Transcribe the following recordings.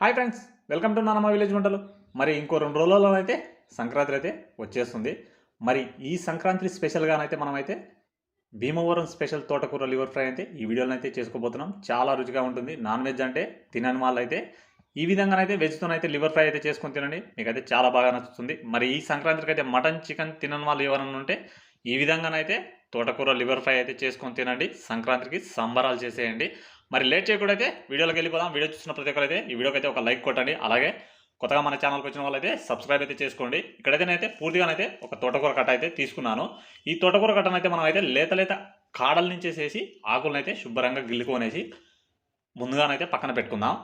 Hi friends welcome to నానమ్మ village వంటలు. మరి ఇంకో రెండు రోజుల్లోనైతే సంక్రాంతి అయితే వచ్చేస్తుంది. మరి ఈ సంక్రాంతి స్పెషల్గానైతే మనమైతే భీమవరం స్పెషల్ తోటకూర లివర్ ఫ్రై అయితే ఈ వీడియోలో అయితే చేసుకోబోతున్నాం. చాలా రుచిగా ఉంటుంది. నాన్ వెజ్ అంటే తినని వాళ్ళు అయితే ఈ విధంగానైతే వెజ్తోనైతే లివర్ ఫ్రై అయితే చేసుకొని తినండి. మీకైతే చాలా బాగా నచ్చుతుంది. మరి ఈ సంక్రాంతికి అయితే మటన్ చికెన్ తినని వాళ్ళు ఎవరన్నా ఉంటే ఈ విధంగానైతే తోటకూర లివర్ ఫ్రై అయితే చేసుకొని తినండి. సంక్రాంతికి సంబరాలు చేసేయండి. మరి లేట్ చేయకుండా అయితే వీడియోలోకి వెళ్ళిపోదాం. వీడియో చూసిన ప్రతి ఒక్కరైతే ఈ వీడియోకి అయితే ఒక లైక్ కొట్టండి. అలాగే కొత్తగా మన ఛానల్కి వచ్చిన వాళ్ళైతే సబ్స్క్రైబ్ అయితే చేసుకోండి. ఇక్కడైతే నేనైతే పూర్తిగానైతే ఒక తోటకూర కట్ట అయితే తీసుకున్నాను. ఈ తోటకూర కట్టనైతే మనం అయితే లేత లేత కాడల నుంచి వేసేసి ఆకులను అయితే శుభ్రంగా గిల్లుకొనేసి ముందుగానైతే పక్కన పెట్టుకుందాం.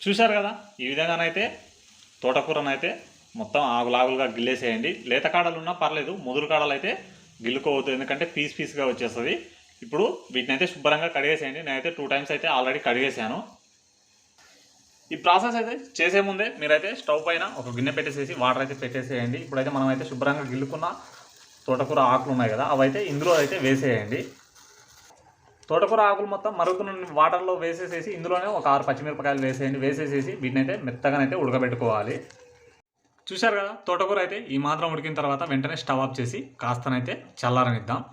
చూశారు కదా? ఈ విధంగానైతే తోటకూరనైతే మొత్తం ఆగులాగులుగా గిల్లేసేయండి. లేత కాడలు ఉన్నా పర్లేదు. ముదురు కాడలు అయితే గిల్లుకోవద్దు. ఎందుకంటే పీస్ పీస్గా వచ్చేస్తుంది. ఇప్పుడు వీటిని అయితే శుభ్రంగా కడిగేసేయండి. నేనైతే టూ టైమ్స్ అయితే ఆల్రెడీ కడిగేసాను ఈ ప్రాసెస్ అయితే చేసే ముందే మీరైతే స్టవ్ పైన ఒక గిన్నె పెట్టేసేసి వాటర్ అయితే పెట్టేసేయండి. ఇప్పుడైతే మనం అయితే శుభ్రంగా గిల్లుకున్న తోటకూర ఆకులు ఉన్నాయి కదా అవైతే ఇందులో అయితే వేసేయండి. తోటకూర ఆకులు మొత్తం మరుగుతున్న వాటర్లో వేసేసేసి ఇందులోనే ఒక ఆరు పచ్చిమిరపకాయలు వేసేయండి. వేసేసేసి వీటిని అయితే మెత్తగానైతే ఉడకబెట్టుకోవాలి. చూశారు కదా? తోటకూర అయితే ఈ మాత్రం ఉడికిన తర్వాత వెంటనే స్టవ్ ఆఫ్ చేసి కాస్తనైతే చల్లారనిద్దాం.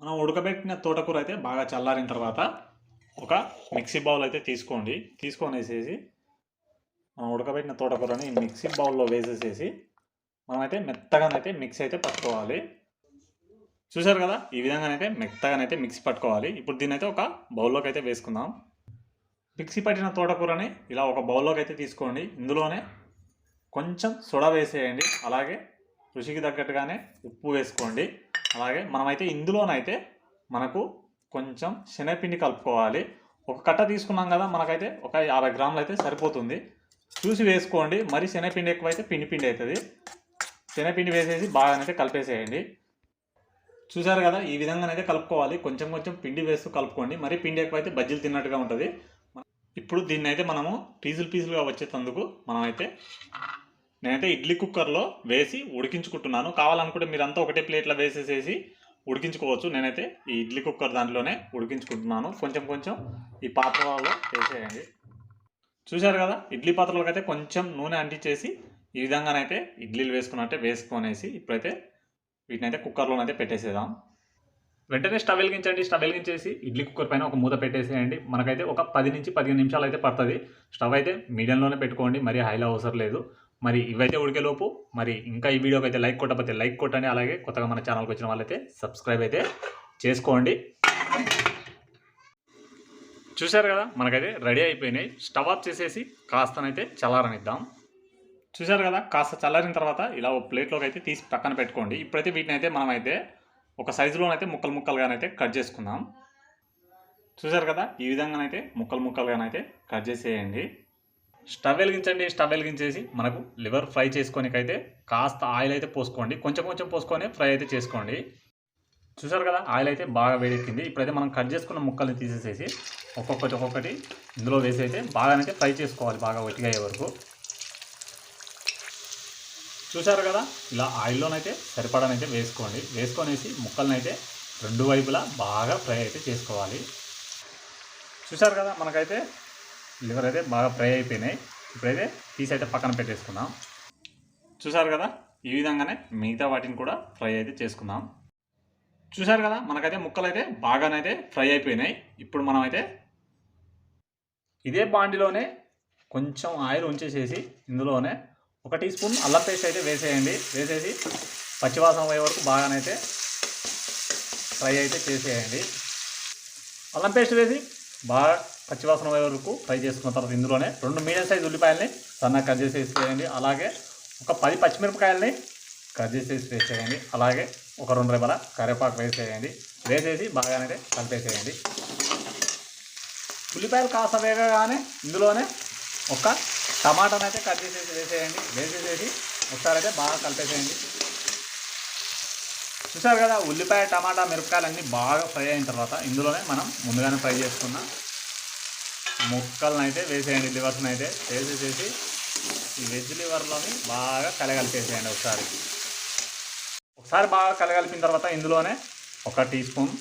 మనం ఉడకబెట్టిన తోటకూర అయితే బాగా చల్లారిన తర్వాత ఒక మిక్సీ బౌల్ అయితే తీసుకోండి. తీసుకొని వేసేసి మనం ఉడకబెట్టిన తోటకూరని ఈ మిక్సీ బౌల్లో వేసేసేసి మనమైతే మెత్తగానైతే మిక్సీ అయితే పట్టుకోవాలి. చూసారు కదా? ఈ విధంగానైతే మెత్తగానైతే మిక్సీ పట్టుకోవాలి. ఇప్పుడు దీన్ని అయితే ఒక బౌల్లోకి అయితే వేసుకుందాం. మిక్సీ పట్టిన తోటకూరని ఇలా ఒక బౌల్లోకి అయితే తీసుకోండి. ఇందులోనే కొంచెం సొడ వేసేయండి అలాగే రుచికి తగ్గట్టుగానే ఉప్పు వేసుకోండి. అలాగే మనమైతే ఇందులోనైతే మనకు కొంచెం శనగపిండి కలుపుకోవాలి. ఒక కట్ట తీసుకున్నాం కదా మనకైతే ఒక యాభై గ్రాములు అయితే సరిపోతుంది. చూసి వేసుకోండి. మరి శనగపిండి ఎక్కువైతే పిండి పిండి అవుతుంది. శనగపిండి వేసేసి బాగానైతే కలిపేసేయండి. చూసారు కదా ఈ విధంగానైతే కలుపుకోవాలి. కొంచెం కొంచెం పిండి వేస్తూ కలుపుకోండి. మరి పిండి ఎక్కువైతే బజ్జీలు తిన్నట్టుగా ఉంటుంది. ఇప్పుడు దీన్ని అయితే మనము పీసులు పీసులుగా వచ్చేటందుకు మనమైతే నేనైతే ఇడ్లీ కుక్కర్లో వేసి ఉడికించుకుంటున్నాను. కావాలనుకుంటే మీరంతా ఒకటే ప్లేట్లో వేసేసేసి ఉడికించుకోవచ్చు. నేనైతే ఈ ఇడ్లీ కుక్కర్ దాంట్లోనే ఉడికించుకుంటున్నాను. కొంచెం కొంచెం ఈ పాత్రలో వేసేయండి. చూశారు కదా? ఇడ్లీ పాత్రలోకి అయితే కొంచెం నూనె అంటించేసి ఈ విధంగానైతే ఇడ్లీలు వేసుకున్నట్టే వేసుకొనేసి ఇప్పుడైతే వీటినైతే కుక్కర్లోనైతే పెట్టేసేదాం వెంటనే స్టవ్ వెలిగించండి. స్టవ్ వెలిగించేసి ఇడ్లీ కుక్కర్ పైన ఒక మూత పెట్టేసేయండి. మనకైతే ఒక పది నుంచి పదిహేను నిమిషాలు అయితే పడుతుంది. స్టవ్ అయితే మీడియంలోనే పెట్టుకోండి. మరి హైలో అవసరం లేదు. మరి ఇవైతే ఉడికేలోపు మరి ఇంకా ఈ వీడియోకి అయితే లైక్ కొట్టకపోతే లైక్ కొట్టండి. అలాగే కొత్తగా మన ఛానల్కి వచ్చిన వాళ్ళైతే సబ్స్క్రైబ్ అయితే చేసుకోండి. చూశారు కదా మనకైతే రెడీ అయిపోయినాయి. స్టవ్ ఆఫ్ చేసేసి కాస్తనైతే చల్లారనిద్దాం. చూశారు కదా కాస్త చల్లారిన తర్వాత ఇలా ఒక ప్లేట్లోకి అయితే తీసి పక్కన పెట్టుకోండి. ఇప్పుడైతే వీటిని అయితే మనమైతే ఒక సైజులోనైతే ముక్కలు ముక్కలుగానైతే కట్ చేసుకుందాం. చూశారు కదా ఈ విధంగానైతే ముక్కలు ముక్కలుగానైతే కట్ చేసేయండి. స్టవ్ వెలిగించండి స్టవ్ వెలిగించేసి మనకు లివర్ ఫ్రై చేసుకోనికైతే కాస్త ఆయిల్ అయితే పోసుకోండి. కొంచెం కొంచెం పోసుకొని ఫ్రై అయితే చేసుకోండి. చూసారు కదా ఆయిల్ అయితే బాగా వేడెక్కింది. ఇప్పుడైతే మనం కట్ చేసుకున్న ముక్కల్ని తీసేసేసి ఒక్కొక్కటి ఒక్కొక్కటి ఇందులో వేసి అయితే బాగానైతే ఫ్రై చేసుకోవాలి బాగా ఒట్టిగా అయ్యే వరకు. చూసారు కదా ఇలా ఆయిల్లోనైతే సరిపడనైతే వేసుకోండి. వేసుకొనేసి ముక్కలనైతే రెండు వైపులా బాగా ఫ్రై అయితే చేసుకోవాలి. చూసారు కదా మనకైతే లివర్ అయితే బాగా ఫ్రై అయిపోయినాయి. ఇప్పుడైతే పీస్ అయితే పక్కన పెట్టేసుకుందాం. చూసారు కదా? ఈ విధంగానే మిగతా వాటిని కూడా ఫ్రై అయితే చేసుకుందాం. చూసారు కదా? మనకైతే ముక్కలు అయితే బాగానైతే ఫ్రై అయిపోయినాయి. ఇప్పుడు మనం అయితే ఇదే బాండిలోనే కొంచెం ఆయిల్ ఉంచేసేసి ఇందులోనే ఒక టీ స్పూన్ అల్లం పేస్ట్ అయితే వేసేయండి. వేసేసి పచ్చివాసన పోయే వరకు బాగానైతే ఫ్రై అయితే చేసేయండి. అల్లం పేస్ట్ వేసి బాగా పచ్చివాసన పోయే వరకు ఫ్రై చేసుకున్న తర్వాత ఇందులోనే రెండు మీడియం సైజ్ ఉల్లిపాయలని సన్నగా కట్ చేసి వేసేయండి అలాగే ఒక పది పచ్చిమిరపకాయలని కట్ చేసేసి వేసేయండి అలాగే ఒక రెండు రెబ్బల కరివేపాకు వేసేయండి వేసేసి బాగానే కలిపేసేయండి. ఉల్లిపాయలు కాస్త వేగగానే ఇందులోనే ఒక టమాటానైతే కట్ చేసేసి వేసేయండి. వేసేసేసి ఒకసారి అయితే బాగా కలిపేసేయండి. చూసారు కదా ఉల్లిపాయ టమాటా మిరపకాయలన్నీ బాగా ఫ్రై అయిన తర్వాత ఇందులోనే మనం ముందుగానే ఫ్రై చేసుకున్న ముక్కలను అయితే వేసేయండి లివర్స్ని అయితే వేసేసేసి ఈ వెజ్ లివర్లోని బాగా కలగలిపేసేయండి ఒకసారి. ఒకసారి బాగా కలగలిపిన తర్వాత ఇందులోనే ఒక టీ స్పూన్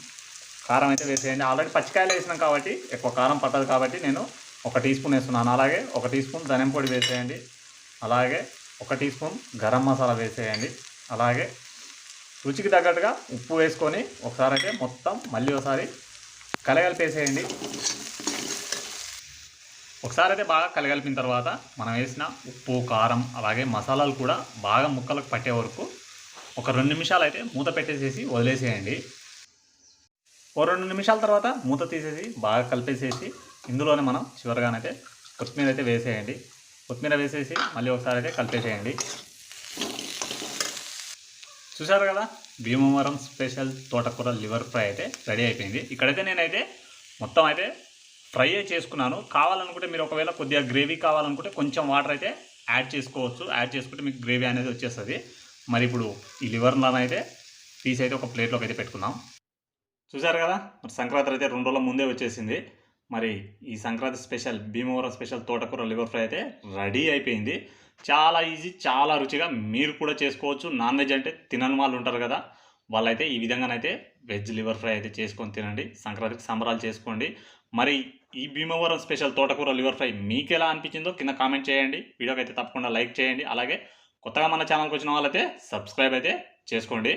కారం అయితే వేసేయండి. ఆల్రెడీ పచ్చికాయలు వేసినాం కాబట్టి ఎక్కువ కారం పట్టదు కాబట్టి నేను ఒక టీ స్పూన్ వేస్తున్నాను. అలాగే ఒక టీ స్పూన్ ధనియం పొడి వేసేయండి. అలాగే ఒక టీ స్పూన్ గరం మసాలా వేసేయండి. అలాగే రుచికి తగ్గట్టుగా ఉప్పు వేసుకొని ఒకసారి అయితే మొత్తం మళ్ళీ ఒకసారి కలగలిపేసేయండి ఒకసారి అయితే బాగా కలగలిపిన తర్వాత మనం వేసిన ఉప్పు కారం అలాగే మసాలాలు కూడా బాగా ముక్కలకు పట్టే వరకు ఒక రెండు నిమిషాలు అయితే మూత పెట్టేసేసి వదిలేసేయండి. ఓ రెండు నిమిషాల తర్వాత మూత తీసేసి బాగా కలిపేసేసి ఇందులోనే మనం చివరిగానైతే కొత్తిమీర అయితే వేసేయండి. కొత్తిమీర వేసేసి మళ్ళీ ఒకసారి అయితే కలిపేసేయండి. చూసారు కదా? భీమవరం స్పెషల్ తోటకూర లివర్ ఫ్రై అయితే రెడీ అయిపోయింది. ఇక్కడైతే నేనైతే మొత్తం అయితే ఫ్రై చేసుకున్నాను. కావాలనుకుంటే మీరు ఒకవేళ కొద్దిగా గ్రేవీ కావాలనుకుంటే కొంచెం వాటర్ అయితే యాడ్ చేసుకోవచ్చు. యాడ్ చేసుకుంటే మీకు గ్రేవీ అనేది వచ్చేస్తుంది. మరి ఇప్పుడు ఈ లివర్లో అయితే తీసి అయితే ఒక ప్లేట్లోకి అయితే పెట్టుకుందాం. చూసారు కదా? మరి సంక్రాంతి అయితే రెండు రోజుల ముందే వచ్చేసింది. మరి ఈ సంక్రాంతి స్పెషల్ భీమవరం స్పెషల్ తోటకూర లివర్ ఫ్రై అయితే రెడీ అయిపోయింది. చాలా ఈజీ చాలా రుచిగా మీరు కూడా చేసుకోవచ్చు. నాన్ వెజ్ అంటే తినని వాళ్ళు ఉంటారు కదా వాళ్ళైతే ఈ విధంగానైతే వెజ్ లివర్ ఫ్రై అయితే చేసుకొని తినండి. సంక్రాంతికి సంబరాలు చేసుకోండి. మరి ఈ భీమవరం స్పెషల్ తోటకూర లివర్ ఫ్రై మీకు ఎలా అనిపించిందో కింద కామెంట్ చేయండి. వీడియోకి అయితే తప్పకుండా లైక్ చేయండి. అలాగే కొత్తగా మన ఛానల్కి వచ్చిన వాళ్ళైతే సబ్స్క్రైబ్ అయితే చేసుకోండి.